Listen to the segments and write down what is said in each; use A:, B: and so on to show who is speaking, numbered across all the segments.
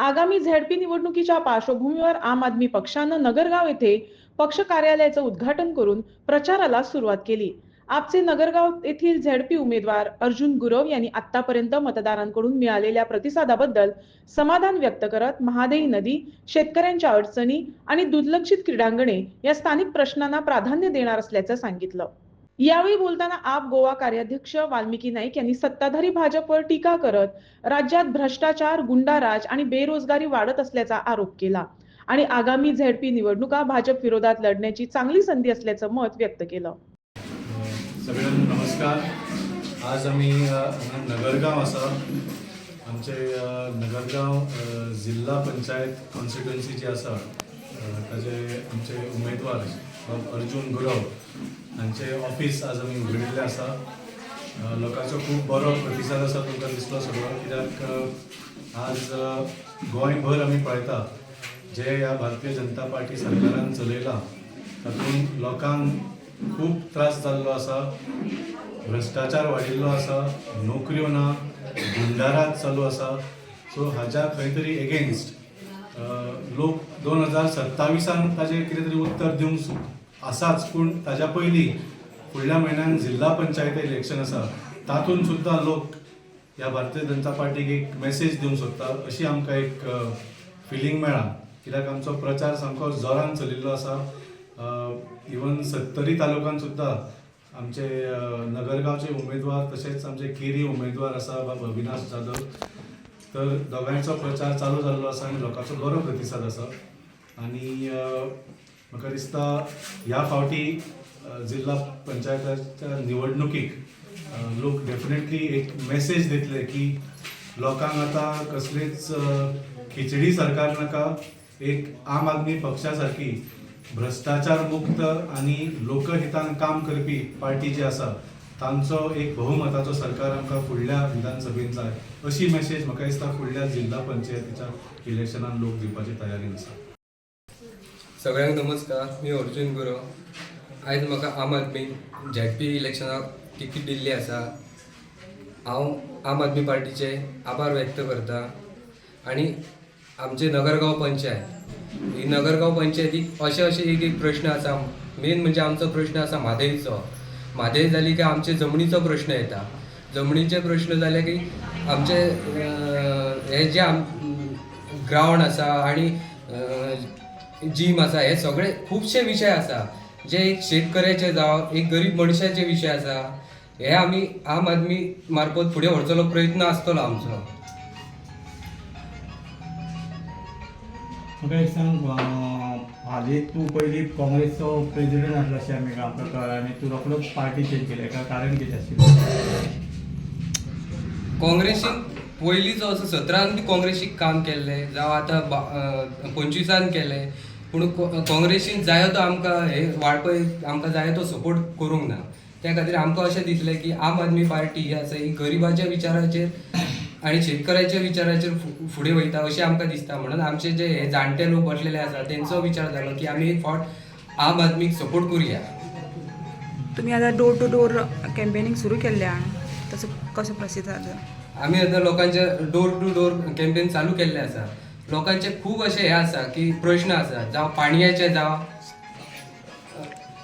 A: आगामी झेडपी निवडणुकीच्या पार्श्वभूमीवर आम आदमी पक्षानं नगरगाव येथे पक्ष कार्यालयाचं उद्घाटन करून प्रचाराला सुरुवात केली. आपचे नगरगाव येथील झेडपी उमेदवार अर्जुन गुरव यांनी आतापर्यंत मतदारांकडून मिळालेल्या प्रतिसादाबद्दल समाधान व्यक्त करत महादेई नदी शेतकऱ्यांच्या अडचणी आणि दुर्लक्षित क्रीडांगणे या स्थानिक प्रश्नांना प्राधान्य देणार असल्याचं सांगितलं. यावेळी बोलताना आप गोवा कार्याध्यक्ष वाल्मिकी नाईक यांनी सत्ताधारी भाजपवर टीका करत राज्यात भ्रष्टाचार गुंडाराज आणि बेरोजगारी वाढत असल्याचा आरोप केला. आणि आगामी झेडपी निवडणुका भाजप विरोधात लढण्याची चांगली संधी असल्याचं मत व्यक्त केलं.
B: सगळ्यांना नमस्कार. आज आम्ही नगरगाव असा आमचे नगरगाव जिल्हा पंचायत कॉन्स्टिट्युएन्सी जी आसा अ, आमचे उमेदवार अर्जुन गुरव हांचे ऑफिस आज आमी उगडिल्लें आसा लोकांचो खूब बरो प्रतिसाद आसा तुमकां दिसलो सगळो. कित्याक आज गोंयभर आमी पळयता जे ह्या भारतीय जनता पार्टी सरकारान चलयला तातूंत लोकांक खूब त्रास जाल्लो आसा भ्रश्टाचार वाडिल्लो आसा नोकऱ्यो ना गुंडारात चालू आसा सो हाच्या खंय तरी एगेन्स्ट लोक दोन हजार सत्तावीसान ताचें कितें तरी उत्तर दिवंक असाच आसाच पूण ताज्या पयलीं फुडल्या म्हयन्यान जिल्हा पंचायत इलेक्शन आसा तातूंत सुद्दां लोक ह्या भारतीय जनता पार्टीक एक मेसेज दिवंक सोदता अशी आमकां एक फिलींग मेळ्ळा कित्याक आमचो प्रचार सामको जोरान चलिल्लो आसा इवन सत्तरी तालुकान सुद्दां आमचे नगरगांवचे उमेदवार तशेंच आमचे केरी उमेदवार आसा बाबा अविनाश जाधव. तर दोगांयचो प्रचार चालू जाल्लो आसा आनी लोकांचो बरो प्रतिसाद आसा आनी म्हाका दिसता ह्या फावटी जिल्ला जिल्हा पंचायताच्या निवडणुकीक लोक डेफिनेटली एक मेसेज दितले की लोकांक आतां कसलीच खिचडी सरकार नाका. एक आम आदमी पक्षा सारकी भ्रष्टाचार मुक्त आणि लोकहितान काम करपी पार्टी जी आसा तांचो एक बहुमताचो सरकार आमकां फुडल्या विधानसभेन जाय अशी मेसेज म्हाका दिसता फुडल्या जिल्हा पंचायतीच्या इलेक्शनान लोक दिवपाची तयारीन आसा.
C: सगळ्यांक नमस्कार मी अर्जुन गुरव. आयज म्हाका आम आदमी झेड पी इलेक्शनाक तिकीट दिल्ली आसा. हांव आम आदमी पार्टीचे आभार व्यक्त करता. आनी आमचे नगरगांव पंचायत. ही नगरगांव पंचायतीक अशे अशे एक एक प्रश्न आसा. मेन म्हणजे आमचो प्रश्न आसा म्हादयचो म्हादय जाली की आमचे जमनीचो प्रश्न येता. जमनीचे प्रश्न जाले की आमचे हे जे आम ग्रावंड आसा आनी जीम आसा हे सगळे खुबशे विशय आसा जे एक शेतकऱ्याचे जावं एक गरीब मनशाचे विशय आसा हे आमी आम आदमी मार्फत फुडें व्हरचलो प्रयत्न आसतलो आमचो.
D: म्हाका एक सांग हालीं तूं पयलीं काँग्रेसचो प्रेजिडेंट आसलो अशें आमी आमकां कळ्ळां आनी तूं रोखडोच पार्टी चेंज केली कारण कितें आशिल्लें
C: काँग्रेसीन पयलींचो असो सतरान बी काँग्रेसीक काम केल्लें जावं आतां बा- पंचवीसान केलें पूण काँग्रेसीन जायो तो आमकां हे वाडपय आमकां जाय तो सपोर्ट करूंक ना. त्या खातीर आमकां अशें दिसलें की आम आदमी पार्टी ही आसा ही गरिबाच्या विचाराचेर आनी शेतकऱ्याच्या विचाराचेर फुडें वयता अशें आमकां दिसता. म्हणून आमचे जे हे जाणटे लोक बसलेले आसा तेंचो विचार जालो की आमी एक फावट आम आदमीक सपोर्ट करुया.
E: तुम्ही आता डोर टू डोर कॅम्पेनिंग सुरू केल्लें तसं कसं प्रसिद्ध झालं?
C: आमी आतां लोकांचे डोर टू डोर कॅम्पेन चालू केल्ले आसा लोकांचे खूब अशे हे आसा की प्रश्न आसा जावं पाणयाचे जावं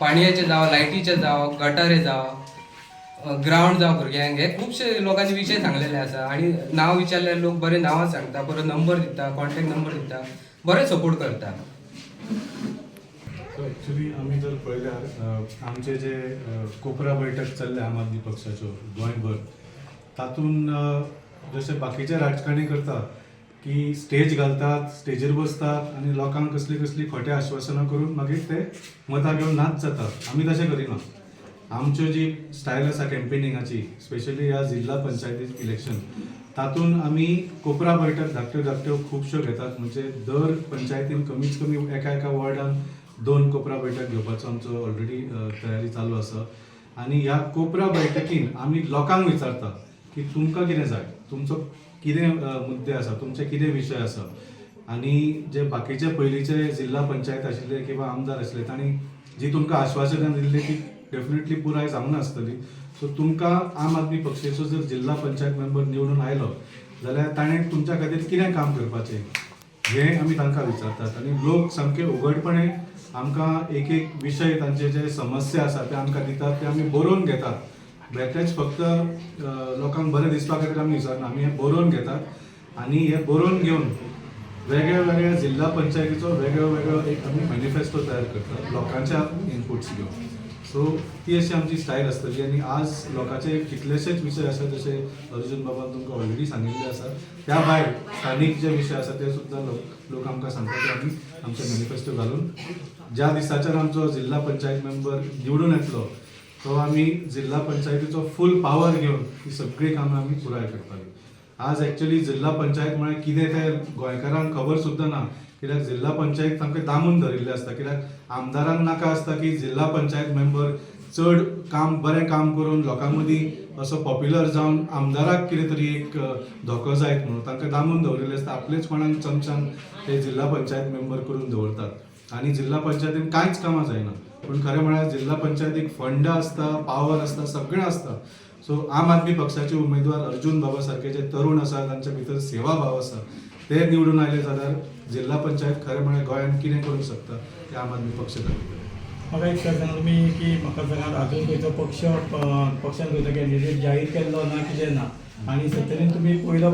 C: पाणयाचे जावं लायटीचे जावं गटारे जावं ग्रावंड जावं भुरग्यांक हे खुबशे लोकांचे विशय सांगलेले आसा आनी नांव विचारल्यार लोक बरें नांवां सांगता बरो नंबर दिता कॉन्टॅक्ट नंबर दिता बरें सपोर्ट करता
B: सो एक्चुली आमी जर पळयल्यार आमचे जे कोपरा बैठक चल्ले आम आदमी पक्षाच्यो गोंयभर तातूंत अ, जशे बाकीचे राजकारणी करतात की स्टेज घालतात स्टेजीर बसतात आनी लोकांक कसली कसली खोटे आश्वासनां करून मागीर ते मतां घेवन नाच जातात. आमी तशें करिना आमच्यो जी स्टायल आसा कॅम्पेनिंगाची स्पेशली ह्या जिल्हा पंचायती इलेक्शन तातूंत आमी कोपरा बैठक धाकट्यो धाकट्यो खुबश्यो घेतात. म्हणजे दर पंचायतीन कमीत कमी एका एका वॉर्डान दोन कोपरा बैठक घेवपाचो आमचो ऑलरेडी तयारी चालू आसा आनी ह्या कोपरा बैठकीन आमी लोकांक विचारतात. की तुमकां कितें जाय? तुमचो कितें मुद्दे आसा? तुमचे कितें विशय आसा? आनी जे बाकीचे पयलींचे जिल्हा पंचायत आशिल्ले किंवा आमदार आशिल्ले तांणी जी तुमकां आश्वासनां दिल्ली ती डेफिनेटली पुराय जावंक नासतली सो तुमकां आम आदमी पक्षाचो जर जिल्हा पंचायत मेंबर निवडून आयलो जाल्यार ताणें तुमच्या खातीर कितें काम करपाचें? हें आमी तांकां विचारतात. आनी लोक सामके उघडपणे आमकां एक एक विशय तांचे जे समस्या आसा ते आमकां दितात ते आमी बरोवन घेतात. बेठेच फक्त लोकांक बरें दिसपा खातीर आमी विचारना आमी हें बरोवन घेतात आनी हे बरोवन घेवन वेगळ्या वेगळ्या जिल्हा पंचायतीचो वेगळो वेगळो एक आमी मॅनिफेस्टो तयार करतात लोकांच्या इनपुट्स घेवन सो ती अशी आमची स्टायल आसतली आनी आज लोकांचे कितलेशेच विशय आसा जशे अर्जुन बाबान तुमकां ऑलरेडी सांगिल्ले आसा त्या भायर स्थानीक जे विशय आसा ते सुद्दां लोक लोक आमकां सांगतात ते आमी आमचे मॅनिफेस्टो घालून. ज्या दिसाच्यान आमचो जिल्हा पंचायत मेंबर निवडून येतलो तो आमी जिल्हा पंचायतीचो फूल पावर घेवन ही सगळी कामां आमी पुराय करतली आज ॲक्च्युली जिल्हा पंचायत म्हळ्यार कितें तें गोंयकारांक खबर सुद्दां ना कित्याक जिल्हा पंचायत तांकां दामून धरिल्लें आसता कित्याक आमदारांक नाका आसता की जिल्हा पंचायत मेंबर चड काम बरें काम करून लोकां मदीं असो पॉप्युलर जावन आमदाराक कितें तरी एक धोको जायत म्हणून तांकां दामून दवरिल्लें आसता आपलेच कोणाक चमच्यान ते जिल्हा पंचायत मेंबर करून दवरतात. आनी जिल्हा पंचायतीन कांयच कामां जायना. पूण खरें म्हळ्यार जिल्हा पंचायतीक फंड आसता पावर आसता सगळें आसता सो आम आदमी पक्षाचे उमेदवार अर्जुन बाबा सारखे जे तरुण आसा तांचे भितर सेवा भाव आसा ते निवडून आयले जाल्यार जिल्हा पंचायत खरें म्हळ्यार गोंयांत कितें करूंक शकता ते आम आदमी पक्ष दाखयतले
D: म्हाका एक सांगा तुमी की म्हाका सांगात अजून खंयचो पक्ष पक्षान खंयचो कॅन्डिडेट जाहीर केल्लो ना कितें ना आनी सत्तरीन तुमी पयलो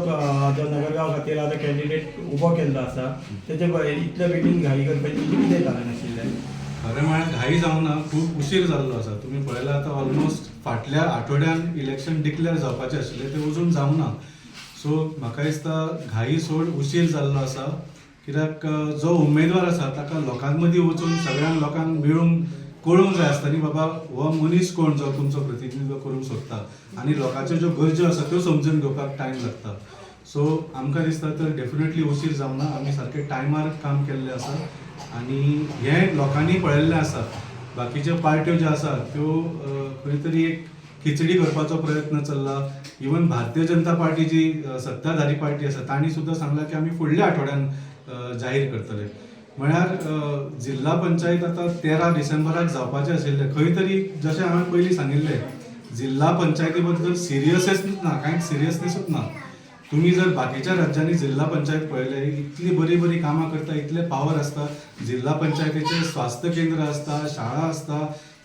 D: जो नगरगांव खातीर आतां कॅन्डिडेट उबो केल्लो आसा तेजे ब- इतले बेगीन घाई करपाची कितें कारण आशिल्लें
B: खरें म्हळ्यार घाई जावंक ना खूब उशीर जाल्लो आसा तुमी पळयला आतां ऑलमोस्ट फाटल्या आठवड्यान इलेक्शन डिक्लेअर जावपाचें आशिल्लें तें अजून जावंक ना. सो म्हाका दिसता घाई सोड उशीर जाल्लो आसा कित्याक जो उमेदवार आसा ताका लोकां मदीं वचून सगळ्यां लोकांक मेळून कळूंक जाय आसता न्ही बाबा हो मनीस कोण जो तुमचो प्रतिनिधित्व करूंक सोदता आनी लोकांच्यो ज्यो गरजो आसा त्यो समजून घेवपाक टायम लागता. सो आमकां दिसता तर डेफिनेटली उशीर जावना आमी सारके टायमार काम केल्लें आसा आनी हें लोकांनी पळयल्लें आसा बाकीच्यो पार्ट्यो ज्यो आसा त्यो खंय तरी एक खिचडी करपाचो प्रयत्न चल्ला. इवन भारतीय जनता पार्टी जी सत्ताधारी पार्टी आसा तांणी सुद्दां सांगलां की आमी फुडल्या आठवड्यान जाहीर करतले. म्हळ्यार जिल्हा पंचायत आतां तेरा डिसेंबराक जावपाचें आशिल्लें. खंय तरी जशें हांवें पयलीं सांगिल्लें जिल्हा पंचायती बद्दल सिरियसनेस ना कांयच सिरियसनेसूच ना. तुम्ही जर बाकीच्या राज्यांनी जिल्हा पंचायत पळयले इतली बरी बरी कामां करता इतले पावर आसता जिल्हा पंचायतीचे स्वास्थ्य केंद्र आसता शाळा आसता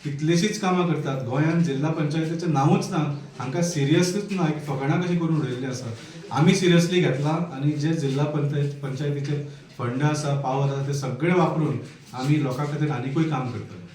B: कितलीशींच कामां करतात. गोंयांत जिल्हा पंचायतीचें नांवूच ना हांकां सिरियसच ना एक फकाणां कशी करून उडयल्ली आसा. आमी सिरियसली घेतला आनी जे जिल्हा पंचायत पंचायतीचे फंड आसा पावर आसा ते सगळे वापरून आमी लोकां खातीर आनिकूय काम करतले.